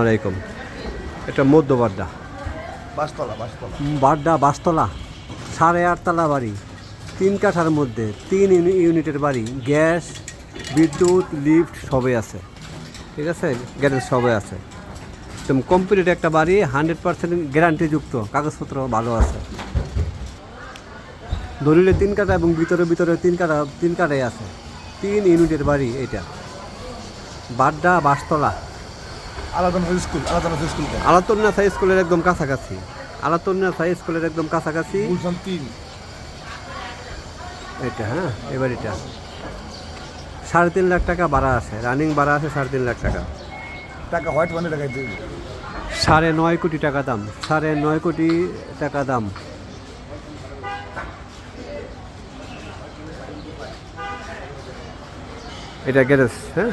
আলাইকুম। এটা মধ্য বাড্ডা। বাসতলা বাসতলা। বাড্ডা বাসতলা। সাড়ে আটতলা বাড়ি। তিন কাঠার মধ্যে তিন ইউনিটের বাড়ি। গ্যাস বিদ্যুৎ লিফট সবই আছে। ঠিক আছে? গ্যারেজ সবই আছে। একদম কমপ্লিট একটা বাড়ি হান্ড্রেড পার্সেন্ট গ্যারান্টিযুক্ত কাগজপত্র ভালো আছে। দলিলে তিন কাঠা এবং ভিতরে ভিতরে তিন কাঠা তিন কাঠাই আছে। তিন ইউনিটের বাড়ি এটা। বাড্ডা বাসতলা। আলাদা স্কুল আলাদা স্কুল কেন? স্কুলের একদম কাছাকাছি। আলাতন্যাসা স্কুলের একদম কাছাকাছি। গুলশান তিন। এটা হ্যাঁ এবার এটা। সাড়ে তিন লাখ টাকা ভাড়া আছে। রানিং ভাড়া আছে সাড়ে তিন লাখ টাকা। টাকা হোয়াইট মানে টাকা সাড়ে নয় কোটি টাকা দাম। সাড়ে নয় কোটি টাকা দাম। এটা গ্যারেজ হ্যাঁ?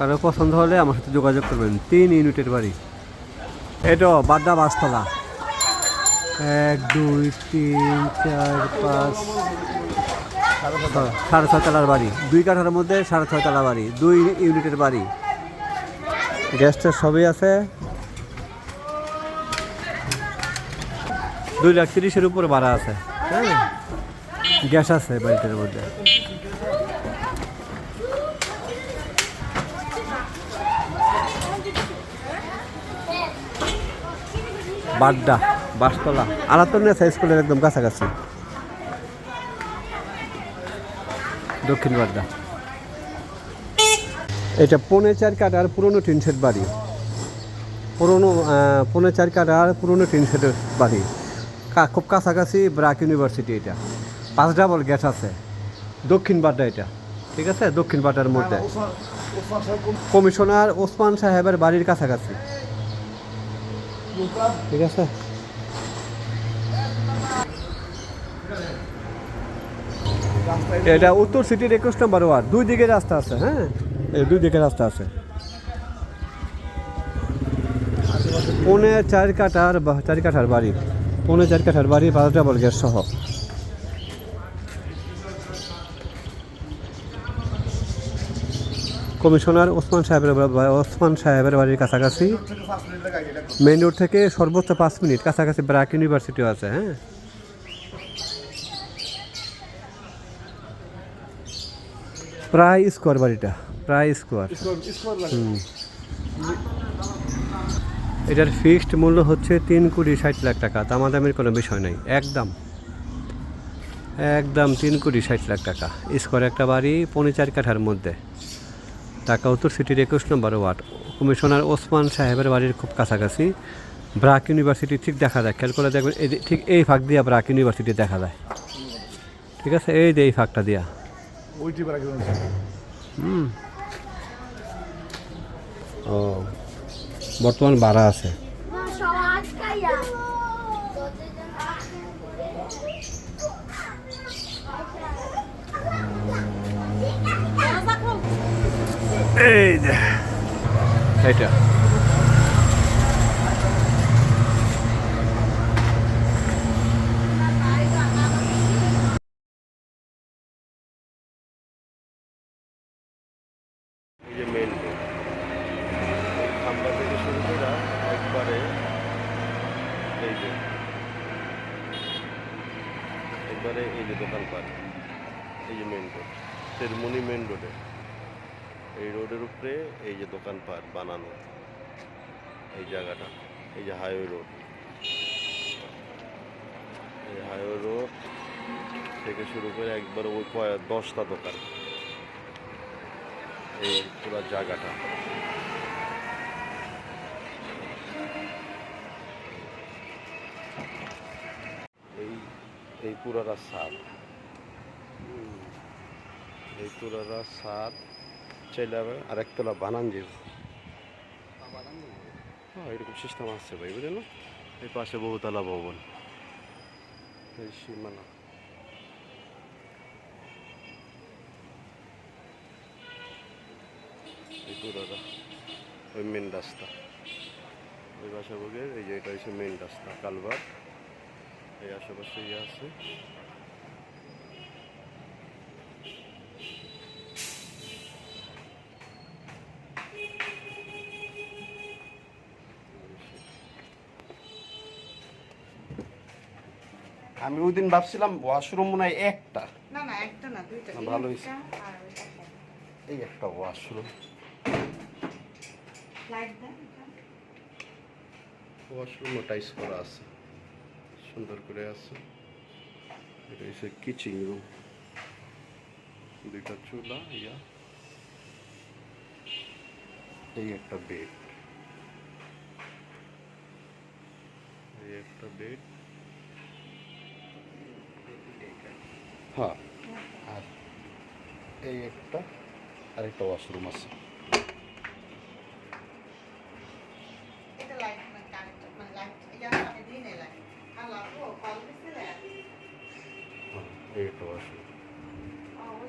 কারও পছন্দ হলে আমার সাথে যোগাযোগ করবেন। তিন ইউনিটের বাড়ি। এটা বাড্ডা বাসতলা। এক, দুই, তিন, চার, পাঁচ সাড়ে ছয় তলার বাড়ি। দুই কাঠার মধ্যে সাড়ে ছয় তলা বাড়ি। দুই ইউনিটের বাড়ি। গ্যাসটা সবই আছে। দুই লাখ তিরিশের উপরে ভাড়া আছে। হ্যাঁ গ্যাস আছে বাড়িটার মধ্যে। বাড্ডা, বাসতলা। আলাতন্যা স্কুলের একদম কাছাকাছি। দক্ষিণ বাড্ডা। এটা পৌনে চার কাটার পুরনো টিন শেড বাড়ি। পুরনো পৌনে চার কাটার পুরনো টিন শেডের বাড়ি। খুব কাছাকাছি ব্রাক ইউনিভার্সিটি এটা। পাঁচ ডাবল গেট আছে। দক্ষিণ বাড্ডা এটা। ঠিক আছে? দক্ষিণ বাড্ডার মধ্যে। কমিশনার ওসমান সাহেবের বাড়ির কাছাকাছি। ঠিক আছে। এটা উত্তর সিটির একুশ নম্বর ওয়ার্ড। দুই দিকে রাস্তা আছে হ্যাঁ? এই দুই দিকে রাস্তা আছে। পৌনে চার কাঠার চার কাঠার বাড়ি। পৌনে চার কাঠার বাড়ি বারোটা বর্গের সহ। কমিশনার ওসমান সাহেবের ওসমান সাহেবের বাড়ির কাছাকাছি। মেইন রোড থেকে সর্বোচ্চ পাঁচ মিনিট কাছাকাছি ব্রাক ইউনিভার্সিটিও আছে হ্যাঁ? প্রায় স্কোয়ার বাড়িটা প্রায় স্কোয়ার। এটার ফিক্সড মূল্য হচ্ছে তিন কোটি ষাট লাখ টাকা দামাদামির কোনো বিষয় নাই একদম। একদম তিন কোটি ষাট লাখ টাকা। স্কোয়ার একটা বাড়ি পৌনে চার কাঠার মধ্যে। ঢাকা উত্তর সিটির একুশ নম্বর ওয়ার্ড। কমিশনার ওসমান সাহেবের বাড়ির খুব কাছাকাছি। ব্রাক ইউনিভার্সিটি ঠিক দেখা যায়। খেয়াল করে দেখবেন এই ঠিক এই ফাঁক দিয়া ব্রাক ইউনিভার্সিটি দেখা যায়। ঠিক আছে? এই যে এই ফাঁকটা দিয়া। ওইটি বেড়া হুম। ও বর্তমান ভাড়া আছে। এই যে মেন খাম্বা থেকে শুরু করে একবারে এই যে একবারে এই যে দোকানপাট এই যে মেন রোড সেরমনি মেন রোডে এই রোডের উপরে এই যে দোকানপাট বানানো, এই জায়গাটা, এই যে হাইওয়ে রোড। এই হাইওয়ে রোড থেকে শুরু করে একবার ওই দশটা দোকান। এই পুরো জায়গাটা। এই এই পুরাটা সাদ। এই পুরাটা সাদ চাইলে আবার আরেকতলা বানান যাব হ্যাঁ এরকম সিস্টেম আসছে ভাই বুঝলেন না? এই পাশে বহুতলা ভবন। এই সীমানা। এই পুরোটা ওই মেন রাস্তা। ওই বাসাভোগের এই যে এটা হচ্ছে মেন রাস্তা কালভার এই আশেপাশে ইয়ে আছে। আমি ওই দিন ভাবছিলাম ওয়াশরুম মনে হয় একটা। না না একটা না দুইটা। ভালো হয়েছে। এই একটা ওয়াশরুম দেন টাইস করা আছে। সুন্দর করে আছে। এটা হচ্ছে কিচেন রুম দুইটা চুলা ইয়া। এই একটা বেড এই একটা বেড হ্যাঁ আর এই একটা আর একটা ওয়াশরুম আছে এটা লাইট মানে কারেন্ট মানে লাইট এটা আমি দিই নাই লাইট আর লাগবো কল দিছিলে হ্যাঁ, এই একটা ওয়াশরুম ও ওই